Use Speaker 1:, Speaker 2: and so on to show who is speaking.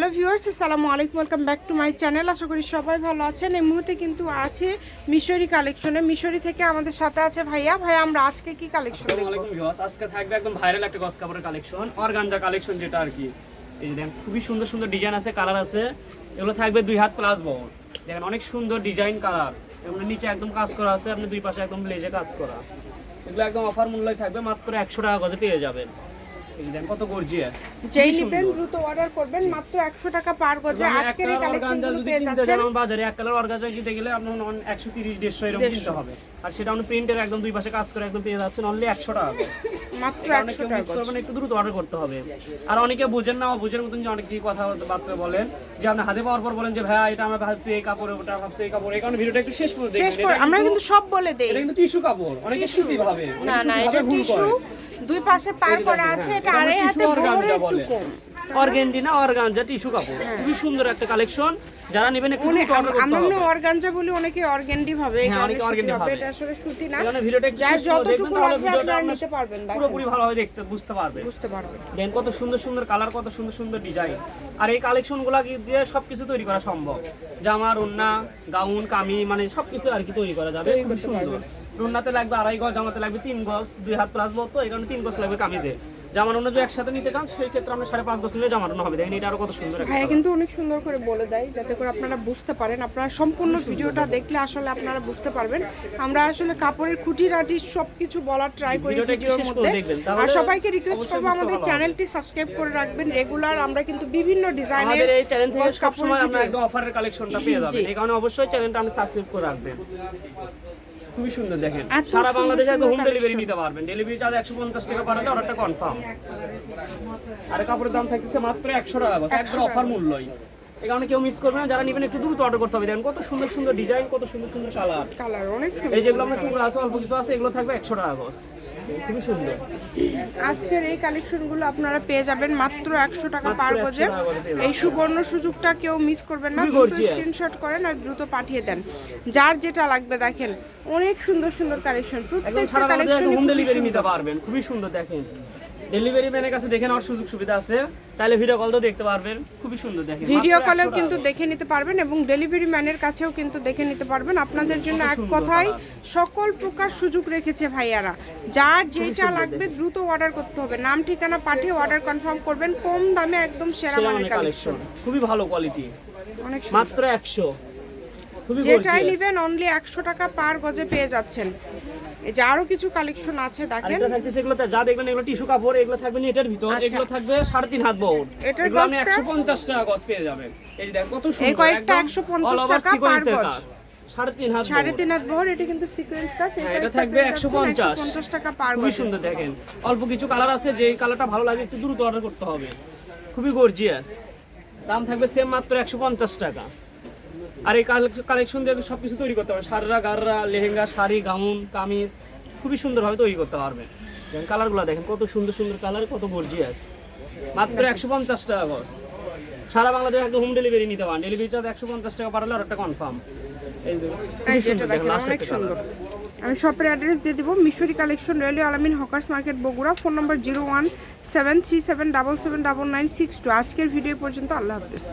Speaker 1: Hello viewers আসসালামু আলাইকুম welcome back to my channel. আশা করি সবাই ভালো আছেন। এই মুহূর্তে কিন্তু আছে মিশরি কালেকশনে। মিশরি থেকে আমাদের সাথে আছে ভাইয়া। ভাইয়া আমরা আজকে কি কালেকশন
Speaker 2: আলাইকুম ভিউয়ার্স আজকে থাকবে একদম ভাইরাল একটা গস কাপড়ের কালেকশন অর্গানজা কালেকশন যেটা আর কি। এই যে দেখেন খুবই সুন্দর সুন্দর ডিজাইন আছে কালার আছে। এগুলো থাকবে দুই হাত প্লাস বহর দেখেন অনেক সুন্দর ডিজাইন কালার এগুলো নিচে একদম কাজ করা আছে আপনি দুই পাশে একদম লেজে কাজ করা। এগুলো একদম অফার মূল্যই থাকবে মাত্র একশো টাকা গজে পেয়ে যাবেন। দেখেন কত গর্জিয়াস
Speaker 1: যেই নেবেন দ্রুত অর্ডার করবেন মাত্র একশো টাকা পার গজে। আজকের এই কালেকশনগুলো পেয়ে যাচ্ছেন।
Speaker 2: যান বাজারে এক কালার অর্গানজা কিনতে গেলে আপনার একশো তিরিশ দেড়শো এরকম কিনতে হবে। আর সেটা আপনি প্রিন্টের একদম দুই পাশে কাজ করে একদম পেয়ে যাচ্ছেন অনলি একশো টাকা করে।
Speaker 1: মাত্র
Speaker 2: অনেকে
Speaker 1: একশো
Speaker 2: মিস
Speaker 1: টাকা
Speaker 2: করবেন একটু দ্রুত অর্ডার করতে হবে। আর অনেকে বুঝেন না বুঝের মতন যে অনেক কি কথা বার্তা বলেন। যে আপনি হাতে পাওয়ার পর বলেন যে ভাই এটা আমার ভাবছি এই কাপড় ওটা ভাবছি এই কাপড়। এই কারণে ভিডিওটা একটু শেষ করে
Speaker 1: শেষ
Speaker 2: দেখবেন
Speaker 1: করে আমরা
Speaker 2: কিন্তু-
Speaker 1: সব বলে দেই।
Speaker 2: এটা কিন্তু টিস্যু কাপড়। অনেকে সুতি ভাবে।
Speaker 1: না না এটা টিস্যু। দুই পাশে পার করা আছে
Speaker 2: হ্যাঁ,
Speaker 1: এটা আড়াই হাতে একটু। কম।
Speaker 2: অর্গেন্ডিনা অর্গানজা টিস্যু কাপড়। খুবই সুন্দর একটা কালেকশন। যারা নেবেন একটু
Speaker 1: আমরা
Speaker 2: হবে।
Speaker 1: অর্গানজা বলি অনেকে অর্গেন্ডি ভাবে
Speaker 2: হ্যাঁ, অনেকে
Speaker 1: হবে
Speaker 2: ভাবে।
Speaker 1: এটা আসলে সুতি না।
Speaker 2: এখানে ভিডিওটা একটু শেষ
Speaker 1: যতটুকু লাগবে আপনারা নিতে পারবেন দেখেন।
Speaker 2: পুরোপুরি ভালোভাবে দেখতে বুঝতে পারবেন।
Speaker 1: বুঝতে পারবেন।
Speaker 2: দেন কত সুন্দর সুন্দর কালার কত সুন্দর সুন্দর ডিজাইন আর এই কালেকশনগুলো দিয়ে সবকিছু তৈরি করা সম্ভব? জামা ওন্না গাউন কামি মানে সবকিছু আর কি তৈরি করা যাবে। খুব সুন্দর। ওন্নাতে লাগবে আড়াই গজ জামাতে লাগবে তিন গজ দুই হাত প্লাস বলতো এই কারণে তিন গজ লাগবে কামিজে। জামার অন্য যদি একসাথে নিতে চান সেই ক্ষেত্রে আমরা সাড়ে পাঁচ গজ নিলে জামার হবে। দেখেন এটা আরও কত সুন্দর
Speaker 1: ভাইয়া কিন্তু অনেক সুন্দর করে বলে দেয় যাতে করে আপনারা বুঝতে পারেন। আপনারা সম্পূর্ণ ভিডিওটা দেখলে আসলে আপনারা বুঝতে পারবেন। আমরা আসলে কাপড়ের খুঁটিনাটি সবকিছু বলার ট্রাই করি ভিডিওর মধ্যে। আর সবাইকে রিকোয়েস্ট করব আমাদের চ্যানেলটি সাবস্ক্রাইব করে রাখবেন রেগুলার আমরা কিন্তু বিভিন্ন ডিজাইনের
Speaker 2: আমাদের এই চ্যানেল থেকে সবসময় আমরা একদম অফারের কালেকশনটা পেয়ে যাবেন। এই কারণে অবশ্যই চ্যানেলটা আপনি সাবস্ক্রাইব করে রাখবেন। খুবই সুন্দর দেখেন। সারা বাংলাদেশে একদম হোম ডেলিভারি নিতে পারবেন। ডেলিভারি চার্জ একশো পঞ্চাশ টাকা পাঠালে অর্ডারটা কনফার্ম আর কাপড়ের দাম থাকতেছে মাত্র একশো টাকা একশো অফার মূল্যই। এই কারণে কেউ মিস করবে না যারা নেবেন একটু দ্রুত অর্ডার করতে হবে। দেখেন কত সুন্দর সুন্দর ডিজাইন কত সুন্দর সুন্দর কালার
Speaker 1: কালার অনেক সুন্দর।
Speaker 2: এই যেগুলো আমরা টুকরো আছে অল্প কিছু আছে এগুলো থাকবে একশো টাকা গজ খুবই সুন্দর।
Speaker 1: আজকের এই কালেকশনগুলো আপনারা পেয়ে যাবেন মাত্র একশো টাকা পার
Speaker 2: 100
Speaker 1: গজে এই সুবর্ণ সুযোগটা কেউ মিস করবেন না দ্রুত স্ক্রিনশট করেন আর দ্রুত পাঠিয়ে দেন। যার যেটা লাগবে দেখেন অনেক সুন্দর সুন্দর কালেকশন প্রত্যেকটা কালেকশন
Speaker 2: হোম ডেলিভারি নিতে পারবেন। খুবই সুন্দর দেখেন। ডেলিভারি ম্যানের কাছে দেখে নেওয়ার সুযোগ সুবিধা আছে। তাহলে ভিডিও কল তো দেখতে পারবেন। খুবই সুন্দর দেখেন
Speaker 1: ভিডিও কলেও কিন্তু দেখে নিতে পারবেন এবং ডেলিভারি ম্যানের কাছেও কিন্তু দেখে নিতে পারবেন। আপনাদের জন্য এক কথায় সকল প্রকার সুযোগ রেখেছে ভাইয়ারা। যার যেটা লাগবে দ্রুত অর্ডার করতে হবে। নাম ঠিকানা পাঠিয়ে অর্ডার কনফার্ম করবেন। কম দামে একদম সেরা মানের কালেকশন
Speaker 2: খুবই ভালো কোয়ালিটি
Speaker 1: অনেক
Speaker 2: মাত্র একশো।
Speaker 1: যেটাই নেবেন অনলি একশো টাকা পার গজে পেয়ে যাচ্ছেন। এই যে আরও কিছু কালেকশন আছে দেখেন।
Speaker 2: এটা থাকতেছে এগুলোতে যা দেখবেন এগুলো টিস্যু কাপড় এগুলো থাকবে নেটের ভিতর
Speaker 1: আচ্ছা।
Speaker 2: এগুলো থাকবে সাড়ে তিন হাত বহর
Speaker 1: এটার
Speaker 2: এগুলো আপনি
Speaker 1: গজটা?
Speaker 2: টাকা গজ পেয়ে যাবেন। এই যে দেখেন কত সুন্দর
Speaker 1: কয়েকটা 150 টাকা গজ।
Speaker 2: সাড়ে তিন হাত বহর।
Speaker 1: এটা কিন্তু সিকোয়েন্স কাজ।
Speaker 2: এটা থাকবে একশো পঞ্চাশ।
Speaker 1: পঞ্চাশ টাকা পার
Speaker 2: খুবই সুন্দর দেখেন। অল্প কিছু কালার আছে যে কালারটা ভালো লাগে একটু দ্রুত অর্ডার করতে হবে। খুবই গর্জিয়াস দাম থাকবে সেম মাত্র একশো পঞ্চাশ টাকা। আর এই কালেকশন দিয়ে সব কিছু তৈরি করতে হবে। সাররা গাররা লেহেঙ্গা শাড়ি গাউন কামিজ খুবই সুন্দরভাবে তৈরি করতে পারবেন দেখেন কালারগুলো দেখেন কত সুন্দর সুন্দর কালার কত গর্জিয়াস মাত্র একশো পঞ্চাশ টাকা গজ সারা বাংলাদেশ একদম হোম ডেলিভারি নিতে পারেন। ডেলিভারি চার্জ একশো পঞ্চাশ টাকা পাঠালে আর একটা কনফার্ম
Speaker 1: অনেক সুন্দর। আমি শপের অ্যাড্রেস দিয়ে দিব Mishri collection railway Alamin hawkers market Bogura phone number zero one seven three seven double seven double nine six two আজকের ভিডিও পর্যন্ত আল্লাহ হাফিজ।